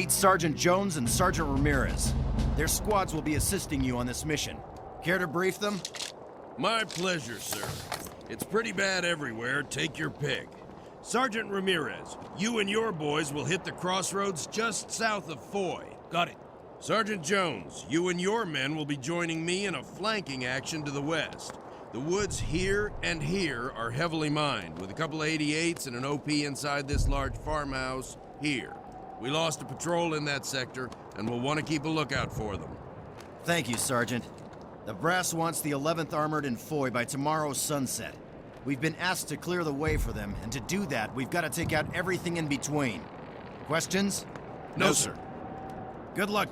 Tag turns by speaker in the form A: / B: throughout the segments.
A: Meet Sergeant Jones and Sergeant Ramirez. Their squads will be assisting you on this mission. Care to brief them?
B: My pleasure, sir. It's pretty bad everywhere. Take your pick. Sergeant Ramirez, you and your boys will hit the crossroads just south of Foy.
C: Got it.
B: Sergeant Jones, you and your men will be joining me in a flanking action to the west. The woods here and here are heavily mined, with a couple of 88s and an OP inside this large farmhouse here. We lost a patrol in that sector, and we'll want to keep a lookout for them.
A: Thank you, Sergeant. The brass wants the 11th Armored in Foy by tomorrow's sunset. We've been asked to clear the way for them, and to do that, we've got to take out everything in between. Questions?
B: No, sir.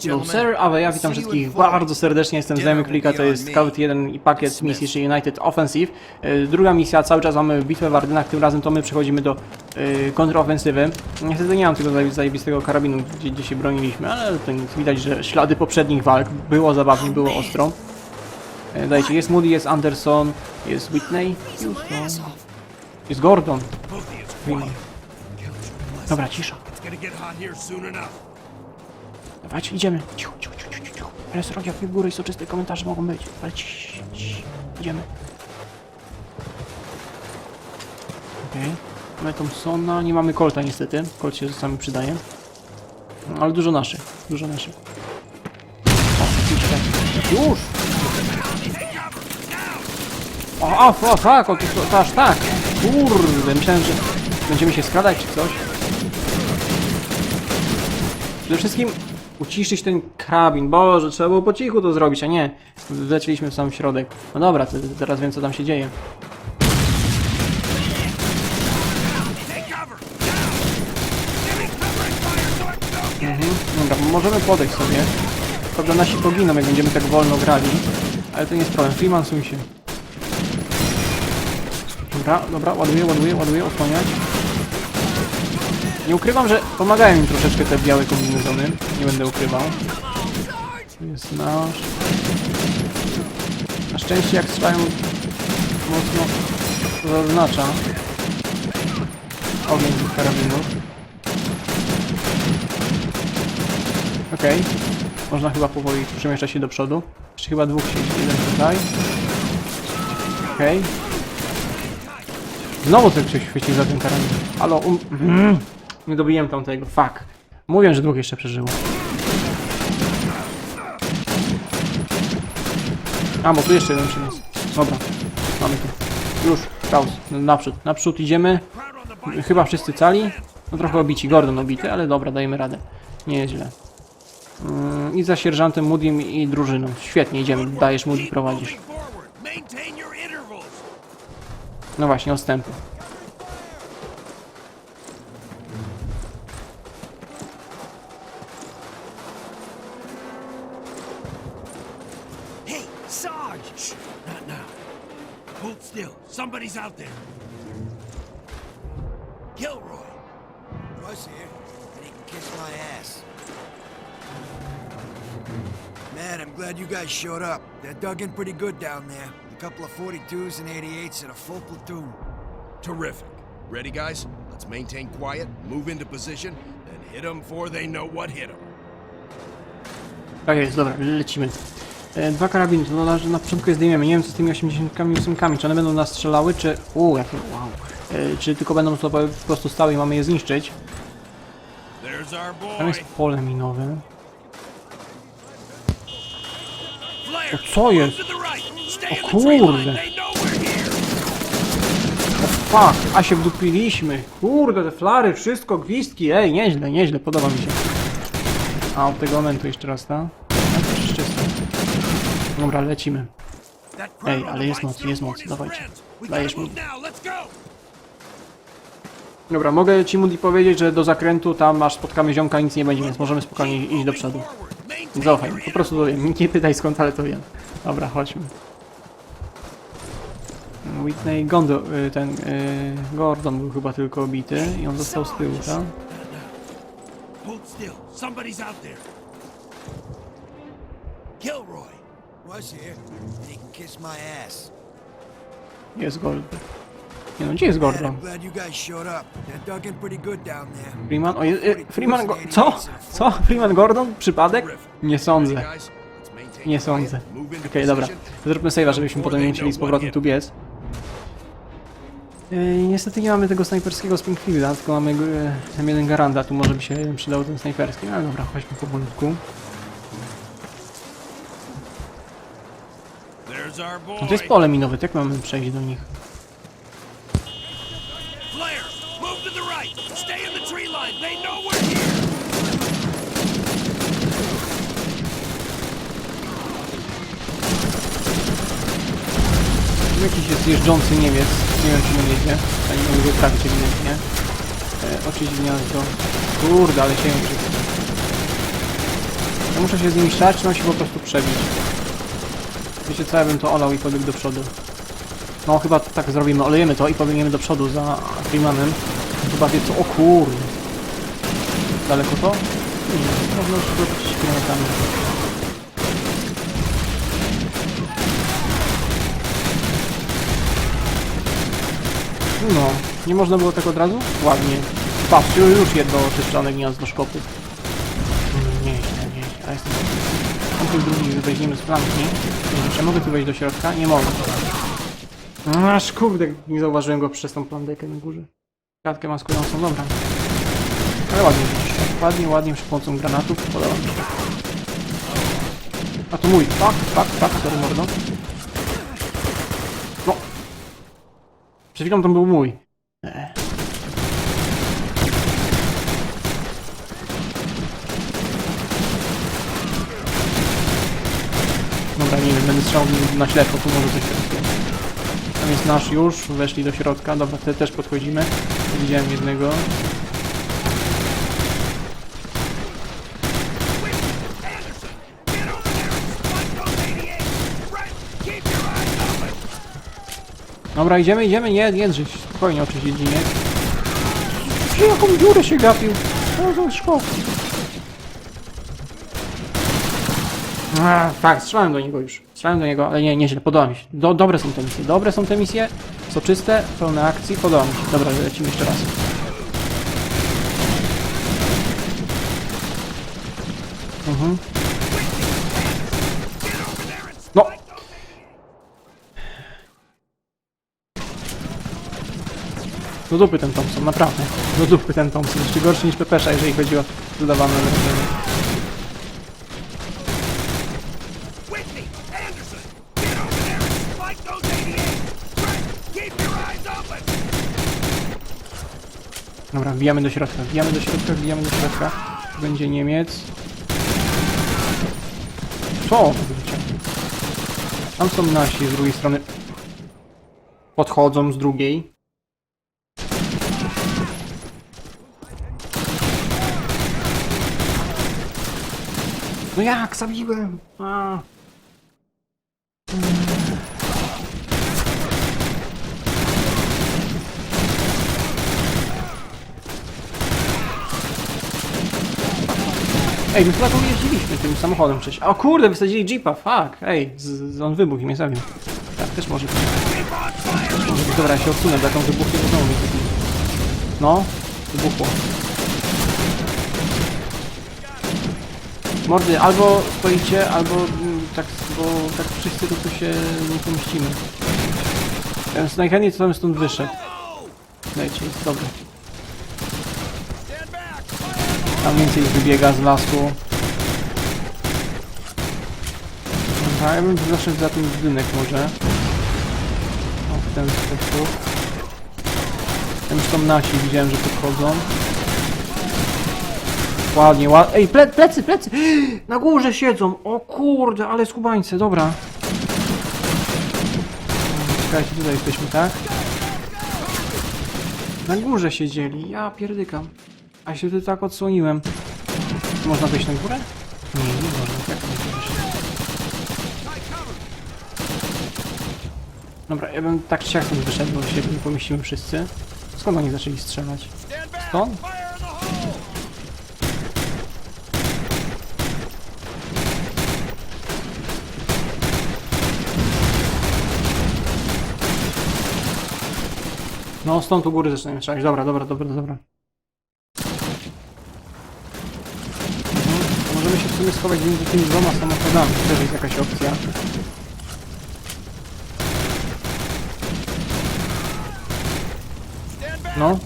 D: No sir, a ja witam wszystkich bardzo serdecznie, jestem Zajmy Klika, to jest Scout 1 i pakiet misji United Offensive. E, Druga misja, cały czas mamy bitwę w Ardennach, tym razem to my przechodzimy do e, kontrofensywy. Niestety nie mam tego zaje- zajebistego karabinu, gdzie, gdzie się broniliśmy, ale to nic, widać, że ślady poprzednich walk, było zabawnie, było ostro. E, Dajcie, jest Moody, jest Anderson, jest Whitney, Houston, jest Gordon. Dobra, cisza. Dawajcie, idziemy. Cicho, cicho, cicho, cicho, cicho. Ale srogi, jak w górę i soczyste komentarze mogą być. Ale ciii, ciii. Idziemy. Okej. Mamy Thompsona, nie mamy Colta niestety. Colt się czasami przydaje. No, ale dużo naszych, dużo naszych. O. Już! O, o, o, tak, o, to, to aż tak. Kurde, myślałem, że będziemy się skradać czy coś. Przede wszystkim uciszyć ten karabin. Boże, trzeba było po cichu to zrobić, a nie. Wlecieliśmy w sam środek. No dobra, to teraz wiem co tam się dzieje. Mhm, dobra, możemy podejść sobie. Prawda, nasi poginą, jak będziemy tak wolno grali. Ale to nie jest problem. Freeman, suń się. Dobra, dobra, ładuję, ładuję, ładuję, osłaniać. Nie ukrywam, że pomagają mi troszeczkę te białe kombinezony. Nie będę ukrywał. Tu jest nasz. Na szczęście jak strzelają mocno to zaznacza ogień tych karabinów. Okej. Można chyba powoli przemieszczać się do przodu. Jeszcze chyba dwóch siedzi. Jeden tutaj. Okej. Znowu ten ktoś chwycił za ten karabin. Halo, um... Mm. Nie dobiłem tamtego, fuck. Mówię, że dwóch jeszcze przeżyło. A, bo tu jeszcze jeden przy nas. Dobra, mamy tu. Już, Klaus, naprzód, naprzód idziemy. Chyba wszyscy cali. No trochę obici, Gordon obity, ale dobra, dajemy radę. Nie jest źle. Mm, I za sierżantem Moody'm i drużyną. Świetnie, idziemy. Dajesz Moody, prowadzisz. No właśnie, odstępy.
E: Dug in pretty good down there. A couple of 42s and 88s and a full platoon.
B: Terrific. Ready, guys? Let's maintain quiet, move into position, and hit them before they know what hit them.
D: Tak jest, dobra, lecimy. E, dwa karabiny, to na, na początku je zdejmiemy. Nie wiem co z tymi 88, czy one będą nas strzelały, czy... Uuu, jakie... wow. E, czy tylko będą po prostu stały i mamy je zniszczyć.
B: There's our
D: Tam jest pole minowe. O, co jest? O kurde. O fuck, a się wdupiliśmy. Kurde, te flary, wszystko, gwizdki, ej, nieźle, nieźle, podoba mi się. A od tego momentu jeszcze raz, tak? Czysto. Dobra, lecimy. Ej, ale jest moc, jest moc, dawajcie. Dajesz mi. Dobra, mogę ci Moody powiedzieć, że do zakrętu tam aż spotkamy ziomka, nic nie będzie, więc możemy spokojnie iść do przodu. Zaufaj,
C: your
D: po prostu to wiem. Nie pytaj skąd, ale to wiem. Dobra, chodźmy. Whitney Gondo, y, ten y, Gordon był chyba tylko obity i on został z tyłu, tak?
C: Hold still. Somebody's out there. Gilroy.
E: Russ here, he can kiss my ass.
D: Jest Goldberg. Nie no, gdzie jest Gordon? Freeman? O, je, Freeman go... Co? Co? Freeman Gordon? Przypadek? Nie sądzę. Nie sądzę. Okej, dobra. Zróbmy save'a, żebyśmy potem nie z powrotem tu biec. Yy, niestety nie mamy tego snajperskiego Springfielda, tylko mamy yy, jeden Garanda, tu może by się przydał ten snajperski, ale dobra, chodźmy powolutku.
B: Boy.
D: No to jest pole minowe, jak mamy przejść do nich?
C: Flares, move to the right. Stay in the tree line. They know we're here.
D: Tu Jakiś jest jeżdżący Niemiec, nie wiem czy on jedzie, a nie mogę trafić ewidentnie. E, oczyść gniazdo. Kurde, ale się. Ja muszę się z nimi czy się po prostu przebić? Wiecie co, ja bym to olał i pobiegł do przodu. No chyba tak zrobimy, olejemy to i pobiegniemy do przodu za Freemanem. Chyba wie co, o kurde. Daleko to? Nie, można już wrócić granatami. No, nie można było tak od razu? Ładnie. Patrzcie, już jedno oczyszczone gniazdo szkopów. Mm, Nieźle, nieźle. A jestem... Tamtych drugi weźmiemy z flanki. Nie czy mogę tu wejść do środka? Nie mogę. Aż kurde, nie zauważyłem go przez tą plandekę na górze. Kratkę maskującą, dobra. Ale ładnie. Ładnie, ładnie przy pomocą granatów. Podoba mi się. A to mój. Fuck, fuck, fuck, sorry mordo. Przed chwilą to był mój. Dobra, nie wiem, będę strzelał na ślepo, tu może coś się Tam jest nasz już, weszli do środka, dobra, te też podchodzimy. Widziałem jednego.
C: Anderson, get over there and spike those 88. Right, keep your eyes open.
D: Dobra, idziemy, idziemy, nie, nie drżyć, spokojnie oczywiście nie. Przy jaką dziurę się gapił? Co za szkło? Tak, strzelałem do niego już. Strzelałem do niego, ale nie, nieźle, podoba mi się. Do, dobre są te misje, dobre są te misje, soczyste, pełne akcji, podoba mi się. Dobra, lecimy jeszcze raz. Mhm. Do dupy ten Thompson, naprawdę. Do dupy ten Thompson. Jeszcze gorszy niż Pepesza, jeżeli chodzi o dodawane wrażenie.
C: Whitney, Anderson, get over there and spike those 88. Right, keep your eyes open.
D: Dobra, wbijamy do środka, wbijamy do środka, wbijamy do środka. Będzie Niemiec. Co? Tam są nasi z drugiej strony. Podchodzą z drugiej. No jak? Zabiłem! A. Ej, my chyba tu jeździliśmy tym samochodem przecież. O kurde, wysadzili jeepa, fuck. Ej, z, z, on wybuchł i mnie zabił. Tak, też może być. Może. Dobra, ja się odsunę, bo jak on wybuchnie, to znowu mnie. No, wybuchło. Mordy, albo stoicie, albo mm, tak, bo tak wszyscy tu się nie pomieścimy. Ja bym najchętniej to bym stąd wyszedł. Dajcie, jest dobry. Tam więcej wybiega z lasu. Dobra, ja bym zaszedł za ten budynek może. O, w ten sposób. Tam już są nasi, widziałem, że podchodzą. Ładnie, ładnie. Ej, ple plecy, plecy! Na górze siedzą! O kurde, ale skubańce, dobra. Czekajcie, tutaj jesteśmy, tak? Na górze siedzieli, ja pierdykam. A się tu tak odsłoniłem. Można wejść na górę? Nie, nie można, jak to wejść? Dobra, ja bym tak czy siak wyszedł, bo się nie pomieścimy wszyscy. Skąd oni zaczęli strzelać? Stąd?
C: Fire in the hole.
D: No, stąd u góry zaczynamy strzelać. Dobra, dobra, dobra, dobra. Mhm. Możemy się w sumie schować między tymi dwoma samochodami. Też jest jakaś opcja. No.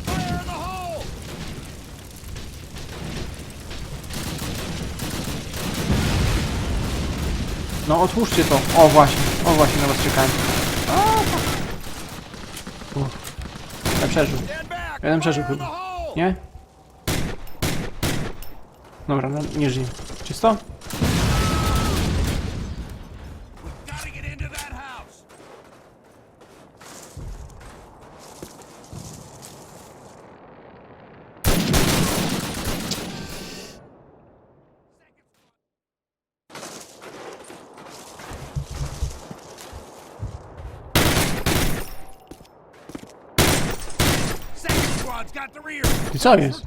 D: No, otwórzcie to. O, właśnie. O, właśnie, na was czekałem. Uff. Ja przeżył. Jeden przeżył chyba. Nie? Dobra, no, nie żyje. Czysto?
C: Gotta get into that house.
D: I co jest?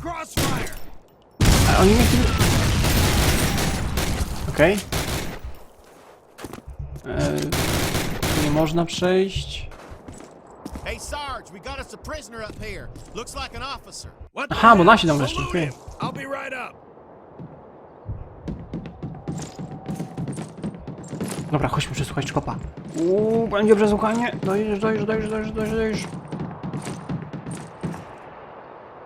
D: A oni mnie. Okej. Eee, nie można przejść.
F: Hey, Sarge, we got us a prisoner up here. Looks like an officer.
C: What
D: Aha, bo nasi tam
C: Salute
D: okej.
C: I'll be right up.
D: Dobra, chodźmy przesłuchać Czkopa. Uuu, będzie przesłuchanie. Dojdziesz, dojdziesz, dojdziesz, dojdziesz, dojdziesz.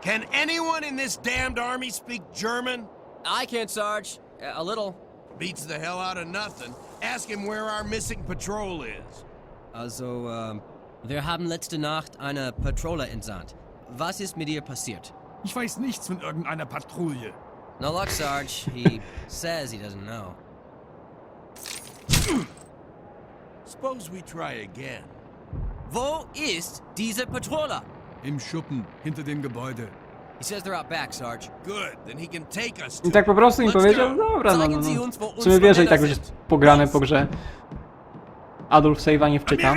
C: Can anyone in this damned army speak German?
G: I can, Sarge. A little.
B: Beats the hell out of nothing. Ask him where our missing patrol is.
G: Also, ähm, wir haben letzte Nacht eine Patrole entsandt. Was ist mit ihr passiert?
H: Ich weiß nichts von irgendeiner Patrouille.
G: No luck, Sarge. He says he doesn't know.
B: Suppose we try again.
G: Wo ist diese Patrole?
H: Im Schuppen, hinter dem Gebäude.
G: He says they're out back, Sarge.
B: Good, then he can take us
D: I tak po prostu im powiedział, dobra, no, no, no. W sumie wierzę i tak będzie
G: sind.
D: pograne po grze. Adolf Sejwa nie wczyta.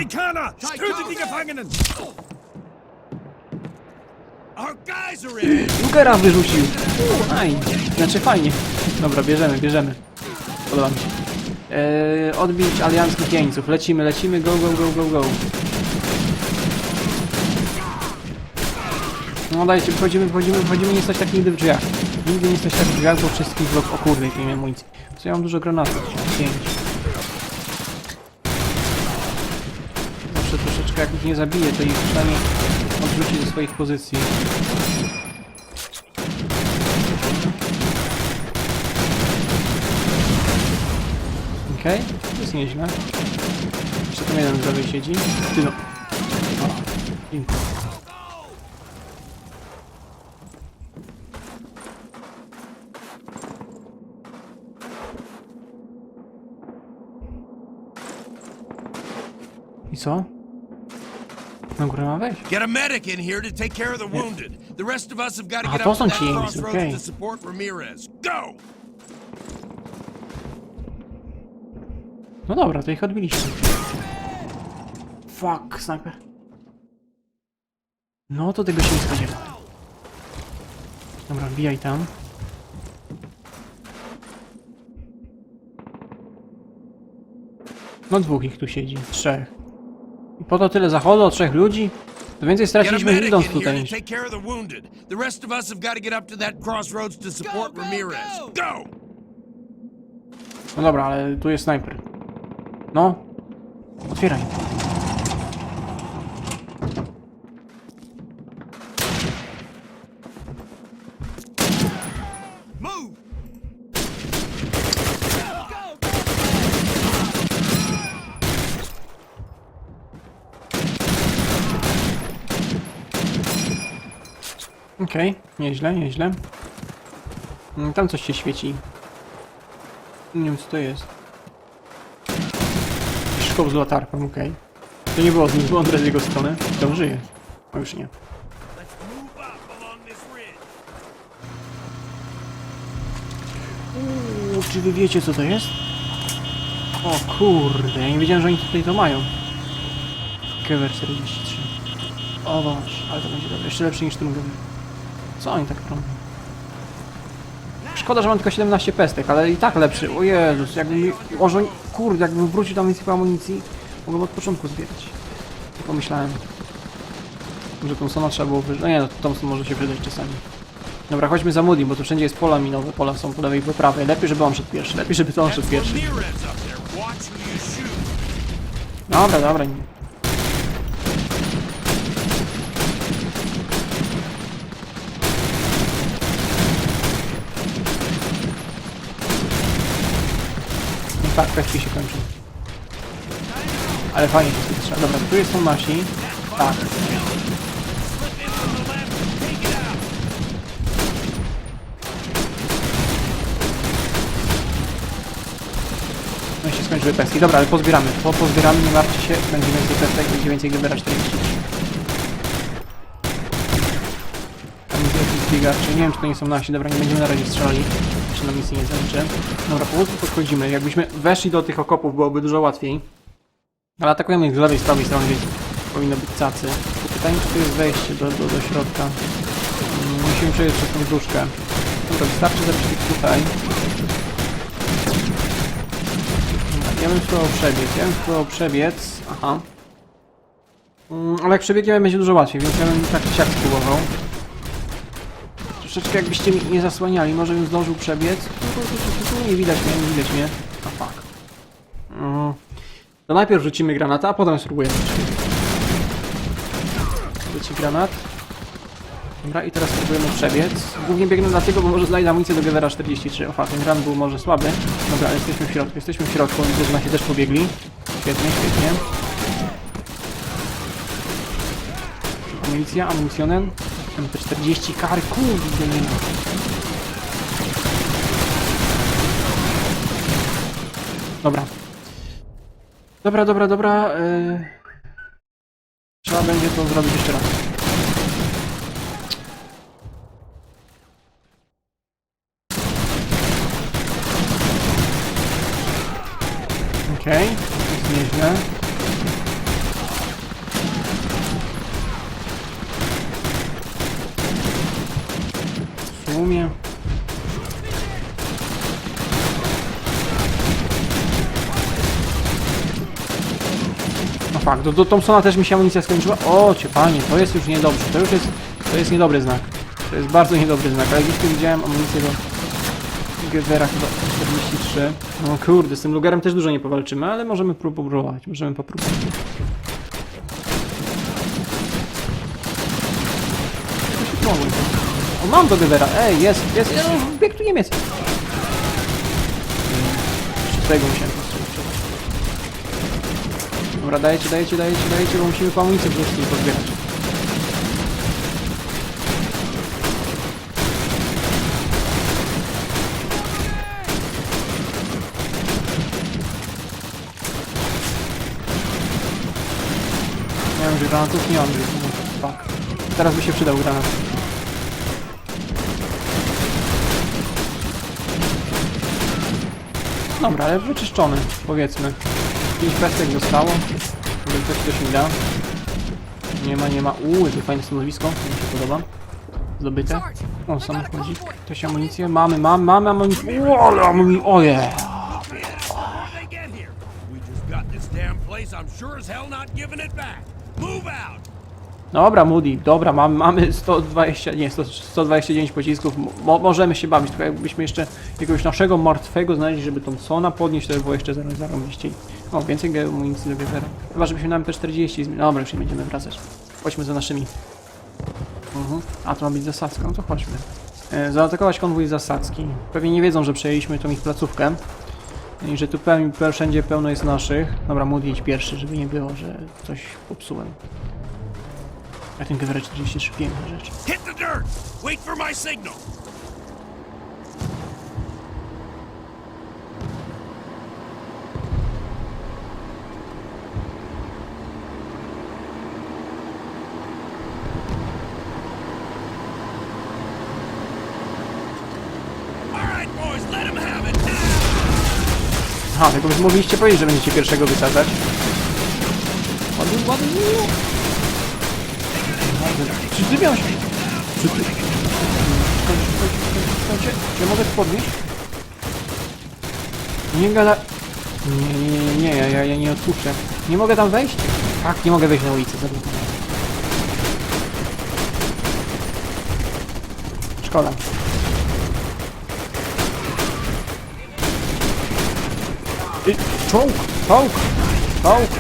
D: Lugera wyrzucił. Uuu, aj. Znaczy fajnie. Dobra, bierzemy, bierzemy. Podoba mi się. Eee, odbić alianckich jeńców. Lecimy, lecimy, go, go, go, go, go. No dajcie, wchodzimy, wchodzimy, wchodzimy, nie stać tak nigdy w drzwiach. Nigdy nie stać tak w drzwiach, bo wszystkich blok... O kurde, nie miałem amunicji. Co ja mam dużo granatów? Pięć. Zawsze troszeczkę, jak ich nie zabiję, to ich przynajmniej odrzuci ze swoich pozycji. Okej, to jest nieźle. Jeszcze tam jeden z lewej siedzi. Ty no. O, dziękuję. I co? Na górę mam wejść?
B: Get a medic in here to take care of the wounded. The rest of us have got to get
D: to
B: up to
D: są
B: that
D: ci Jeńcy,
B: crossroads
D: okej.
B: to support Ramirez. Go!
D: No dobra, to ich odbiliśmy. Fuck, sniper. No to tego się nie spodziewałem. Dobra, wbijaj tam. No dwóch ich tu siedzi, trzech. Po to tyle zachodu, trzech ludzi? To więcej straciliśmy idąc tutaj niż... No dobra, ale tu jest snajper. No. Otwieraj.
C: Move!
D: Okej, nieźle, nieźle. Mm, Tam coś się świeci. Nie wiem co to jest. Szkoł z latarką, okej. To nie było zbyt mądre z jego strony. To żyje. O już nie. Uuu, czy wy wiecie co to jest? O kurde, ja nie wiedziałem, że oni tutaj to mają. Kever 43. O Boże, ale to będzie dobre. Jeszcze lepszy niż ten Co oni tak robią? Szkoda, że mam tylko 17 pestek, ale i tak lepszy. O Jezus, jakbym... mi- Może... Kurde, jakbym wrócił tam więcej po amunicji, mogłem od początku zbierać. Pomyślałem. Może Thompsona trzeba było wyżyć. No nie, no Thompson może się przydać czasami. Dobra, chodźmy za Moody, bo tu wszędzie jest pola minowe. Pola są po lewej i po prawej. Lepiej, żeby on szedł pierwszy. Lepiej, żeby to on szedł pierwszy. Dobra, dobra. nie- tak, kwestii się kończy. Ale fajnie się strzela. Dobra, tu jest są nasi. Tak. No i się skończyły peski. Dobra, ale pozbieramy. Po pozbieramy, nie martwcie się. Będzie więcej pestek, będzie więcej gebera 43. Tam jest jakiś biegaczy. Nie wiem, czy to nie są nasi. Dobra, nie będziemy na razie strzelali. Jeszcze na misji nie zaliczę. Dobra, powolutku podchodzimy. Jakbyśmy weszli do tych okopów, byłoby dużo łatwiej. Ale atakujemy ich z lewej, z prawej strony, więc powinno być cacy. Pytanie, czy tu jest wejście do, do, do środka. Mm, Musimy przejść przez tą duszkę. Dobra, wystarczy zabić ich tutaj. Ja bym spróbował przebiec, ja bym spróbował przebiec, aha. Mm, ale jak przebiegniemy będzie dużo łatwiej, więc ja bym tak siak spróbował. Troszeczkę jakbyście mi nie zasłaniali, może bym zdążył przebiec. Nie widać mnie, nie widać mnie. A fuck. Mm. To najpierw rzucimy granata, a potem spróbujemy. Rzuci granat. Dobra, i teraz spróbujemy przebiec. Głównie biegnę dlatego, bo może znajdę amunicję do Gewera 43. Ofa, ten run był może słaby. Dobra, ale jesteśmy w środku. Jesteśmy w środku. Widzę, że nasi też pobiegli. Świetnie, świetnie. Amunicja, amunicjonen. MP40 kary, kurde nie ma. Dobra. Dobra, dobra, dobra. Yy... Trzeba będzie to zrobić jeszcze raz. Okej, to jest nieźle. W sumie... No fakt, do, do Thompsona też mi się amunicja skończyła. O, cię panie, to jest już niedobrze. To już jest, to jest niedobry znak. To jest bardzo niedobry znak, ale gdzieś tu widziałem amunicję do Gewera chyba 43. No kurde, z tym Lugerem też dużo nie powalczymy, ale możemy próbować, możemy popróbować. O, mam do Gewera, ej, jest, jest, jest, bieg tu Niemiec. Tego musiałem. Dobra, dajecie, dajecie, dajecie, dajecie, bo musimy po amunicję wrzucić i pozbierać. Nie mam granatów, nie mam granatów. Fuck. Teraz by się przydał granat. Dobra, ale wyczyszczony, powiedzmy. 5 pestek zostało. Może ktoś coś mi da. Nie ma, nie ma. Uuu, jakie fajne stanowisko. Mi się podoba. Zdobyte. O, samochodzik. Ktoś amunicję? Mamy, mamy, mamy amunicję. O, ale amunicję. Oje. Dobra, Moody, dobra, mamy, mamy 120, nie, 100, 129 pocisków, Mo, możemy się bawić, tylko jakbyśmy jeszcze jakiegoś naszego martwego znaleźli, żeby Thompsona podnieść, to by było jeszcze zaraz zarobiściej. O, więcej amunicji do Gewera. Chyba, żebyśmy nam P40 zmienili. Dobra, już nie będziemy wracać. Chodźmy za naszymi. Mhm. A, to ma być zasadzka, no to chodźmy. E, zaatakować konwój zasadzki. Pewnie nie wiedzą, że przejęliśmy tą ich placówkę. I że tu pełni, pe- wszędzie pełno jest naszych. Dobra, Moody idź pierwszy, żeby nie było, że coś popsułem. A ten Gewera 43 piękna rzecz.
C: Hit the dirt. Wait for my signal.
D: Mówiliście powiedzieć, że będziecie pierwszego wysadzać. Ładuj, ładuj! Czy ty miałeś... Czy ty... Czy ja mogę podnieść? Nie gada... Nie, nie, nie, nie, ja, ja, ja nie odpuszczę. Nie mogę tam wejść? Tak, nie mogę wejść na ulicę, zablokowane. Szkoda. I, czołg! Czołg! Czołg!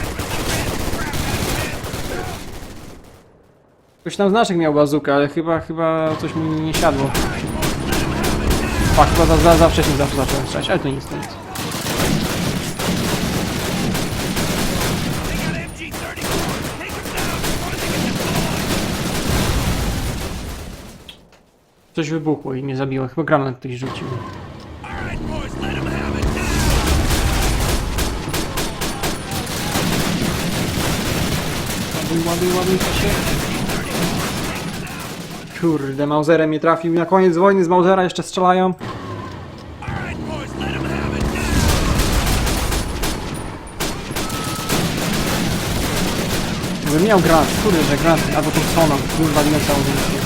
D: Ktoś tam znaczek miał bazukę, ale chyba, chyba coś mi nie siadło. A, chyba za, za, za wcześnie zawsze zacząłem strzelać, ale to nic, to nic. Coś wybuchło i mnie zabiło. Chyba granat ktoś rzucił. Ładuj, ładuj, się. Kurde, Mauserem mnie trafił. Na koniec wojny z Mausera jeszcze strzelają. Gdybym miał granat, kurde, że granat, albo Thompsona, wywaliłem całą misję.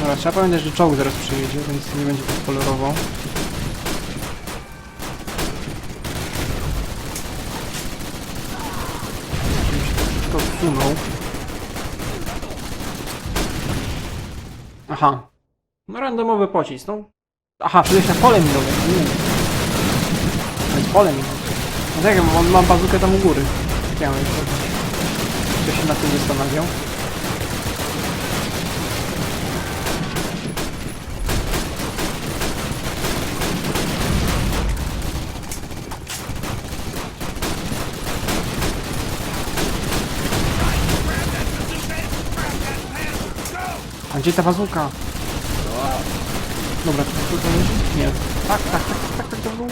D: Dobra, trzeba pamiętać, że czołg zaraz przyjedzie, więc nie będzie tak kolorowo. Aha. No randomowy pocisk, no. Aha, przecież na pole. To jest pole minowe. No tak, mam, mam bazukę tam u góry. Chciałem jeszcze. Ktoś się nad tym zastanawiał. Gdzie ta bazuka? Dobra, to bazuka leży? Nie. Tak, tak, tak, tak, tak, to było.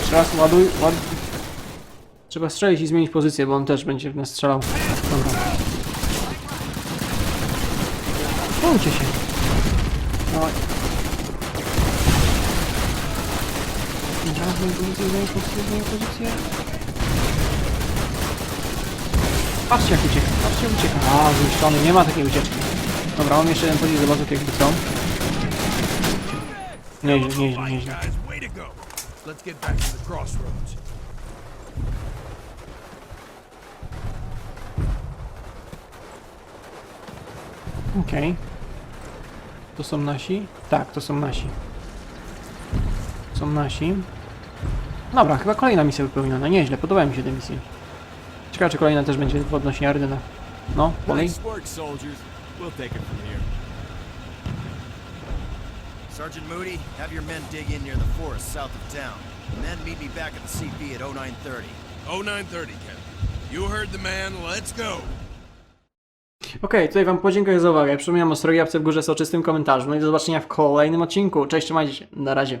D: Jeszcze raz ładuj, ładuj. Trzeba strzelić i zmienić pozycję, bo on też będzie w nas strzelał. Dobra. Bądźcie się. Dawaj. Dobra, zmień pozycję, zmień pozycję, zmień pozycję. Patrzcie jak ucieka, patrzcie jak ucieka. A, zniszczony, nie ma takiej ucieczki. Dobra, on jeszcze jeden pocisk do bazuk jakby co. Nieźle, nieźle, nieźle.
C: To.
D: Okej. To są nasi? Tak, to są nasi. Są nasi. Dobra, chyba kolejna misja wypełniona. Nieźle, podobają mi się te misje. Ciekawe, czy kolejna też będzie w odnośnie Ardyna. No, dalej.
A: Sergeant Moody, have your men dig in near the forest south of town. And then meet me back at the CP at 0930.
B: 0930, Captain. You heard the man. Let's go.
D: Okej, tutaj wam podziękuję za uwagę. Przypominam o strojawce w górze soczystym komentarzu. No i do zobaczenia w kolejnym odcinku. Cześć, trzymajcie się. Na razie.